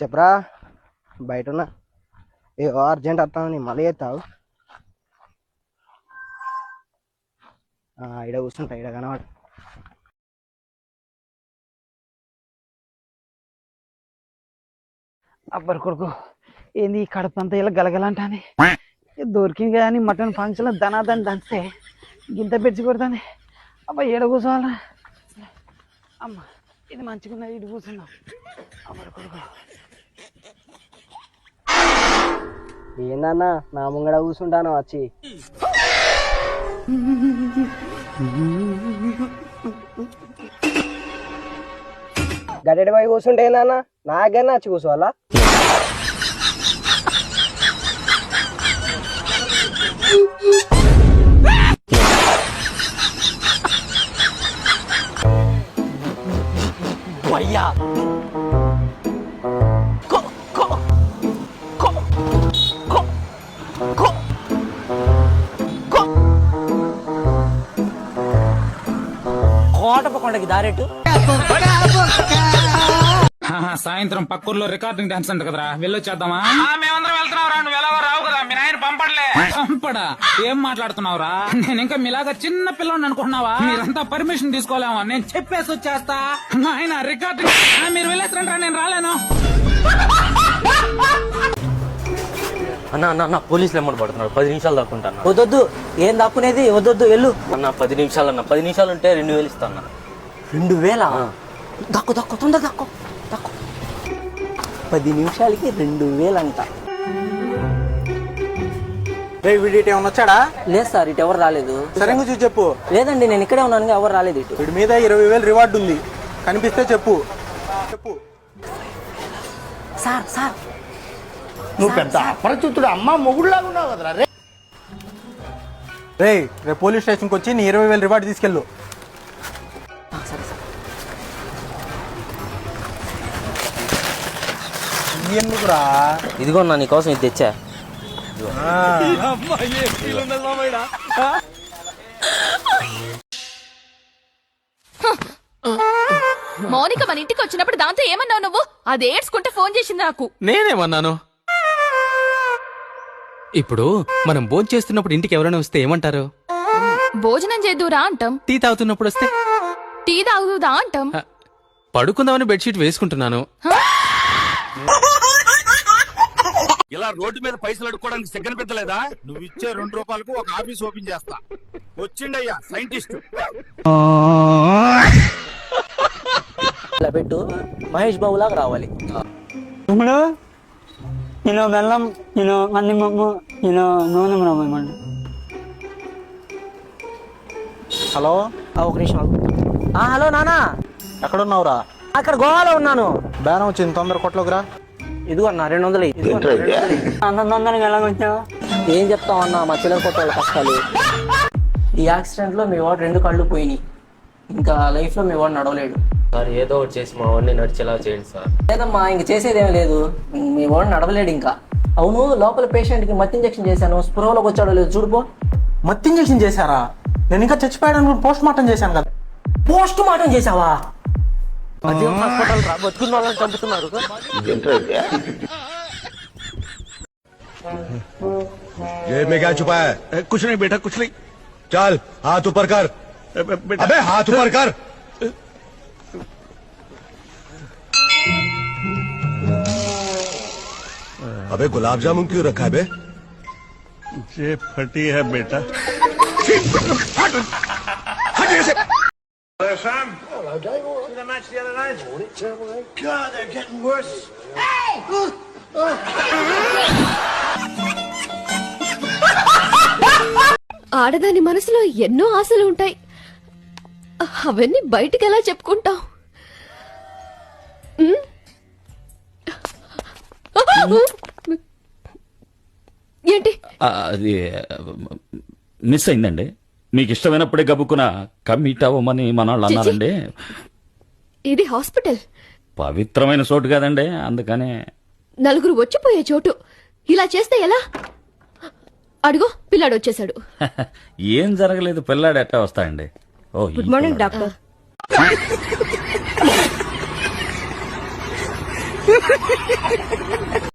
చెప్పరా? బయట ఉన్నా ఏ అర్జెంట్ వస్తాను నేను మళ్ళీ చేస్తావు ఇడ కూర్చుంటా ఇడ కనవాడు అబ్బరి కొడుకు ఏంది ఈ కడుపు అంతా ఇలా గలగలంటానే దొరికింది కానీ మటన్ ఫంక్షన్ ధనాదని దంచితే గింత పెంచి కొడుతుంది. అబ్బా ఏడ కూర్చోవాలా అమ్మ ఇది మంచిగున్నది ఇటు కూర్చున్నాం అబ్బరి కొడుకు. ఏందన్నా నా ముంగడ కూర్చుంటాను వచ్చి గడ్డడి పోయి కూర్చుంటే ఏందన్నా నాకన్నా వచ్చి కూర్చోవాలా అయ్యా కోటపకొండకి దారెట్టు. సాయంత్రం పక్కూర్లో రికార్డింగ్ డాన్స్ అంట కదరా. వెళ్ళొచ్చేద్దామా? మేమందరం వెళ్తున్నావురా నువ్వు ఎలాగో రావు కదా. మీ నాయన పంపడలే. పంపడా? ఏం మాట్లాడుతున్నావురా? నేను ఇంకా మీలాగా చిన్న పిల్లని అనుకుంటున్నావా? మీరంతా పర్మిషన్ తీసుకోలేమా. నేను చెప్పేసి వచ్చేస్తా. నాయన రికార్డింగ్ ఆ, మీరు వెళ్ళేస్తారంటారా నేను రాలేను. అన్న అన్న అన్న పోలీసులు ఎమ్మడి పడుతున్నారు? పది నిమిషాలు దాక్కుంటాను వద్దొద్దు ఏం దాక్కునేది? వద్దొద్దు వెళ్ళు. అన్న పది నిమిషాలు అన్న. పది నిమిషాలు ఉంటే రెండు వేలు ఇస్తా అన్న. రెండు వేల? దక్కు దక్కు తొందర దక్కు దక్కు. పది నిమిషాలకి రెండు వేలంట. రే వీడి ఏమన్నా వచ్చాడా? లేదు సార్ ఇటు ఎవరు రాలేదు. సరిగ్గా చూసి చెప్పు. లేదండి నేను ఇక్కడే ఉన్నాను ఎవరు రాలేదు ఇటు. వీడి మీద ఇరవై వేలు రివార్డు ఉంది. కనిపిస్తే చెప్పు. చెప్పు. సార్ సార్ నువ్వు పెద్ద అపరిచితుడు అమ్మ మొగుడులాగా ఉన్నావు కదరా రే. రే రేపు పోలీస్ స్టేషన్కి వచ్చి నీ ఇరవై వేలు రివార్డు తీసుకెళ్ళు. ఎందుకురా? ఇదిగో అన్న నీకోసం ఇది తెచ్చా. మౌనిక మన ఇంటికి వచ్చినప్పుడు దాంతో ఏమన్నావు నువ్వు? అది ఏడ్చుకుంటే ఫోన్ చేసింది నాకు. నేనేమన్నాను? ఇప్పుడు మనం భోజనం చేస్తున్నప్పుడు ఇంటికి ఎవరైనా వస్తే ఏమంటారు? భోజనం చేద్దురా అంటాం. టీ తాగుతున్నప్పుడు వస్తే? టీ తాగుదా అంటాం. పడుకుందామని బెడ్షీట్ వేసుకుంటున్నాను. ఇలా రోడ్డు మీద పైసలు అడుక్కోవడానికి సిగ్గన పెట్టలేదా? నువ్వు ఇచ్చే రెండు రూపాయలకు ఒక ఆఫీస్ ఓపెన్ చేస్తా. వచ్చిండయ్యా సైంటిస్ట్. ఇలా పెట్టు మహేష్ బాబు లాగా రావాలి నేను బెల్లం నేను అన్ని మమ్ము నేను నూనె రమ్మని హలో? ఆ, ఒక నిమిషం ఆగు. ఆ, హలో నానా. ఎక్కడున్నావురా? అక్కడ గోవాలో ఉన్నాను. బేరం వచ్చింది తొందర కొట్లోకి రా ఇదిగో అన్న రెండు వందలు ఇయ్యి. ఇదిగో అన్న, రెండు వందలు ఇయ్యి. అంత తొందరగా ఎలా వచ్చావు? ఏం చెప్తాం అన్న మా చిల్లర కొట్ట వాళ్ళ కష్టాలు. ఈ యాక్సిడెంట్లో మీ వాడు రెండు కళ్ళు పోయినాయి. ఇంకా లైఫ్లో మీ వాడు నడవలేడు. సార్ ఏదో ఒకటి చేసి మా వాడిని నడిచేలా చేయండి సార్ లేదమ్మా ఇంక చేసేదేం లేదు మీ వాడు నడవలేడు ఇంకా అవును లోపల పేషెంట్ కి మత్తు ఇంజెక్షన్ చేశాను స్పృహలోకి వచ్చాడో లేదు చూడుపో మత్తు ఇంజెక్షన్ చేశారా నేను ఇంకా చచ్చిపోయాడు పోస్ట్ మార్టం చేశాను కదా పోస్ట్ మార్టం చేసావా అదే హాస్పిటల్ రా బతుకున్న వాళ్ళని చంపుతున్నారు जेब में क्या छुपा है कुछ नहीं बेटा कुछ नहीं चल हाथ ऊपर कर अबे हाथ ऊपर कर अबे गुलाब जामुन क्यों रखा है बे जेब फटी है बेटा हट से ఆడదాని మనసులో ఎన్నో ఆశలు ఉంటాయి అవన్నీ బయటికి ఎలా చెప్పుకుంటాం ఏంటి అది మిస్ అయిందండి. మీకు ఇష్టమైనప్పుడే గబుక్కున కమిట్ అవ్వమని మన వాళ్ళు అన్నారండి ఇది హాస్పిటల్. పవిత్రమైన చోటు కదండి అందుకనే. నలుగురు వచ్చిపోయే చోటు. ఇలా చేస్తే ఎలా? అడుగో పిల్లాడు వచ్చేసాడు ఏం జరగలేదు పిల్లాడు ఎట్టా వస్తాయండి ఓ గుడ్ మార్నింగ్. డాక్టర్.